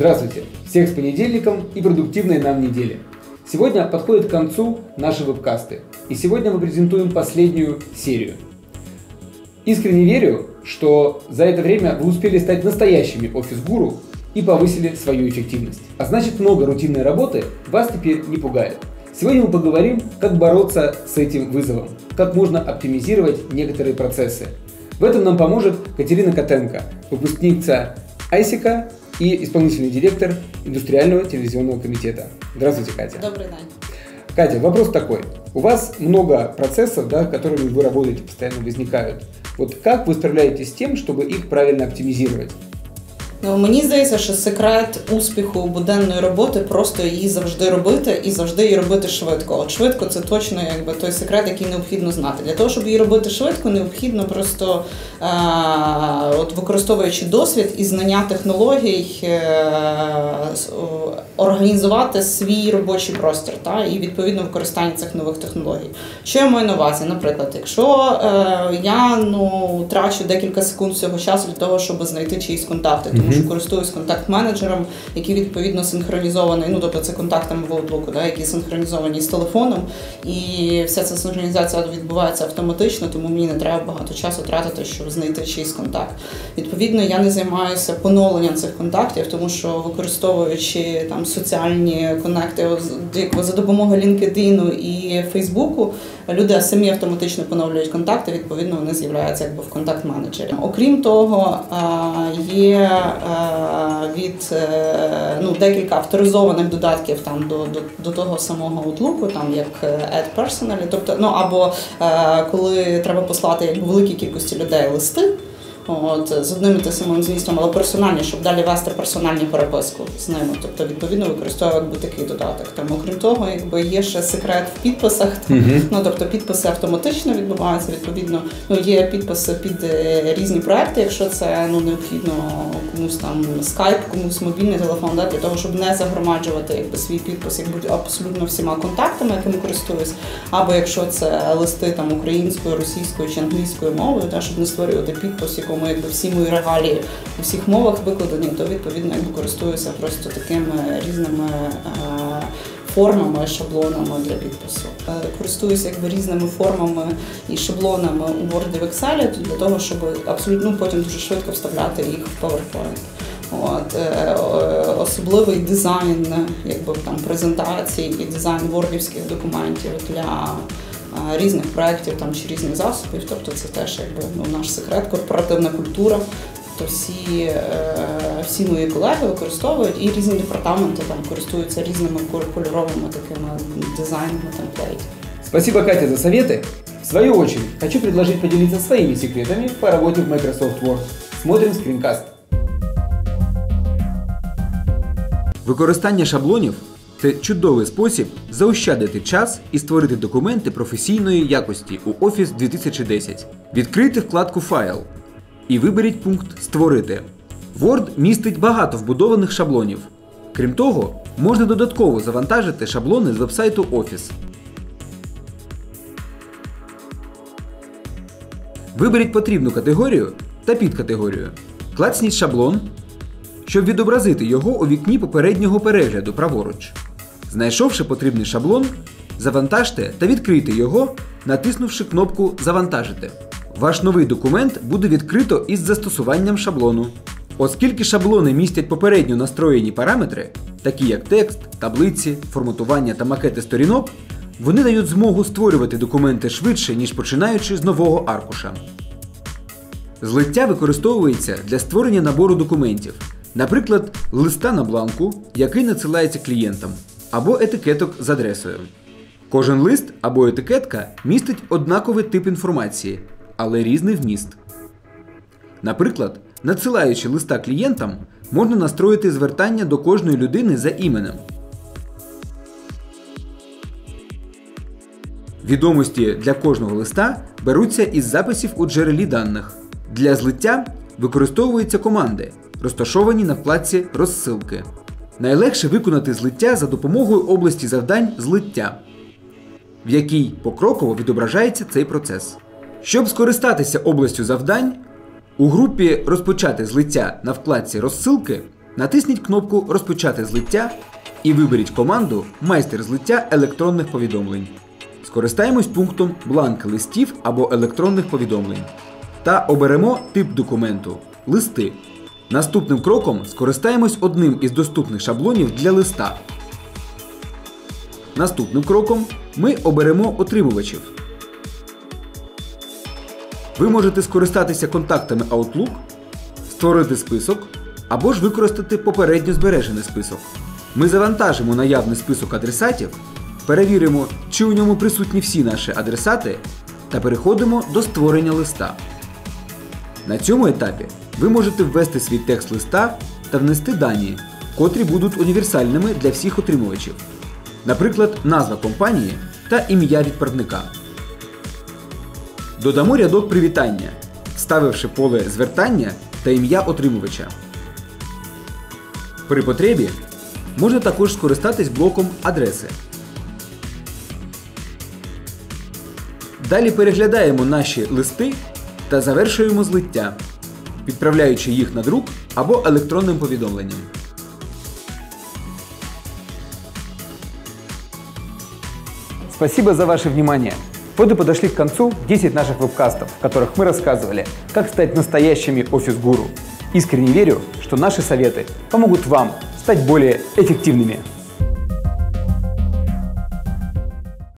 Здравствуйте! Всех с понедельником и продуктивной нам недели. Сегодня подходит к концу наши вебкасты. И сегодня мы презентуем последнюю серию. Искренне верю, что за это время вы успели стать настоящими офис-гуру и повысили свою эффективность. А значит, много рутинной работы вас теперь не пугает. Сегодня мы поговорим, как бороться с этим вызовом, как можно оптимизировать некоторые процессы. В этом нам поможет Катерина Котенко, выпускница Айсика и исполнительный директор индустриального телевизионного комитета. Здравствуйте, Катя. Добрый день. Катя, вопрос такой. У вас много процессов, да, которыми вы работаете, постоянно возникают. Вот как вы справляетесь с тем, чтобы их правильно оптимизировать? Ну, Мені здається, що секрет успіху буденної роботи просто її завжди робити і завжди її робити швидко. От швидко це точно якби той секрет, який необхідно знати. Для того, щоб її робити швидко, необхідно просто е- от використовуючи досвід і знання технологій, е- організувати свій робочий простір та і відповідно використання цих нових технологій. Що я маю на увазі? Наприклад, якщо е- я ну трачу декілька секунд цього часу для того, щоб знайти чиїсь контакти, тому що користуюсь контакт-менеджером, який відповідно синхронізований. Ну тобто це контактами в Outlook, да, які синхронізовані з телефоном, і вся ця синхронізація відбувається автоматично, тому мені не треба багато часу тратити, щоб знайти чийсь контакт. Відповідно, я не займаюся поновленням цих контактів, тому що використовуючи там соціальні конекти за допомогою LinkedIn і Фейсбуку, люди самі автоматично поновлюють контакти. Відповідно, вони з'являються якби в контакт-менеджері. Окрім того, є від е, ну, декілька авторизованих додатків там до до, до того самого Outlook, там як Add Personally, тобто ну або е, коли треба послати як великій кількості людей листи. От з одним і тим самим змістом, але персональні, щоб далі вести персональну переписку з ними. Тобто, відповідно, використовую якби такий додаток. Там, окрім того, якби є ще секрет в підписах. Uh-huh. Ну тобто підписи автоматично відбуваються. Відповідно, ну є підписи під е, різні проекти, якщо це ну необхідно комусь там скайп, комусь мобільний телефон, да, для того, щоб не загромаджувати якби свій підпис, як будь абсолютно всіма контактами, якими користуюсь, або якщо це листи там українською, російською чи англійською мовою, та щоб не створювати підпис, якому якби всі мої регалії у всіх мовах викладені, то відповідно якби користуюся просто такими різними. Е, формами, шаблонами для підпису. Е, користуюся якби різними формами і шаблонами у Word і в Excel для того, щоб абсолютно ну, потім дуже швидко вставляти їх в PowerPoint. От, е, Особливий дизайн, якби там презентацій і дизайн вордівських документів для різних проєктів там чи різних засобів. Тобто це теж якби ну, наш секрет, корпоративна культура. Тобто всі е, всі мої колеги використовують і різні департаменти там користуються різними кольоровими такими дизайнами темплейтів. Спасибо, Катя, за советы. В свою очередь, хочу предложить поделиться своими секретами по работе в Microsoft Word. Смотрим скринкаст. Використання шаблонів це чудовий спосіб заощадити час і створити документи професійної якості у Office 2010. Відкрийте вкладку Файл і виберіть пункт Створити. Word містить багато вбудованих шаблонів. Крім того, можна додатково завантажити шаблони з вебсайту Office. Виберіть потрібну категорію та підкатегорію. Клацніть шаблон, щоб відобразити його у вікні попереднього перегляду праворуч. Знайшовши потрібний шаблон, завантажте та відкрийте його, натиснувши кнопку Завантажити. Ваш новий документ буде відкрито із застосуванням шаблону. Оскільки шаблони містять попередньо настроєні параметри, такі як текст, таблиці, форматування та макети сторінок, вони дають змогу створювати документи швидше, ніж починаючи з нового аркуша. Злиття використовується для створення набору документів, наприклад, листа на бланку, який надсилається клієнтам або етикеток з адресою. Кожен лист або етикетка містить однаковий тип інформації, але різний вміст. Наприклад, надсилаючи листа клієнтам, можна настроїти звертання до кожної людини за іменем. Відомості для кожного листа беруться із записів у джерелі даних. Для злиття використовуються команди, розташовані на вкладці розсилки. Найлегше виконати злиття за допомогою області завдань злиття, в якій покроково відображається цей процес. Щоб скористатися областю завдань, у групі Розпочати злиття на вкладці розсилки Натисніть кнопку Розпочати злиття і виберіть команду Майстер злиття електронних повідомлень. Скористаємось пунктом бланк листів або електронних повідомлень та оберемо тип документу листи. Наступним кроком скористаємось одним із доступних шаблонів для листа. Наступним кроком ми оберемо отримувачів. Ви можете скористатися контактами Outlook, створити список або ж використати попередньо збережений список. Ми завантажимо наявний список адресатів, перевіримо, чи у ньому присутні всі наші адресати, та переходимо до створення листа. На цьому етапі ви можете ввести свій текст листа та внести дані, котрі будуть універсальними для всіх отримувачів. Наприклад, назва компанії та ім'я відправника. Додамо рядок привітання, вставивши поле звертання та ім'я отримувача. При потребі можна також скористатись блоком адреси. Далі переглядаємо наші листи та завершуємо злиття, відправляючи їх на друк або електронним повідомленням. Спасибо за ваше внимание. Вот и подошли к концу 10 наших вебкастов, в которых мы рассказывали, как стать настоящими офис-гуру. Искренне верю, что наши советы помогут вам стать более эффективными.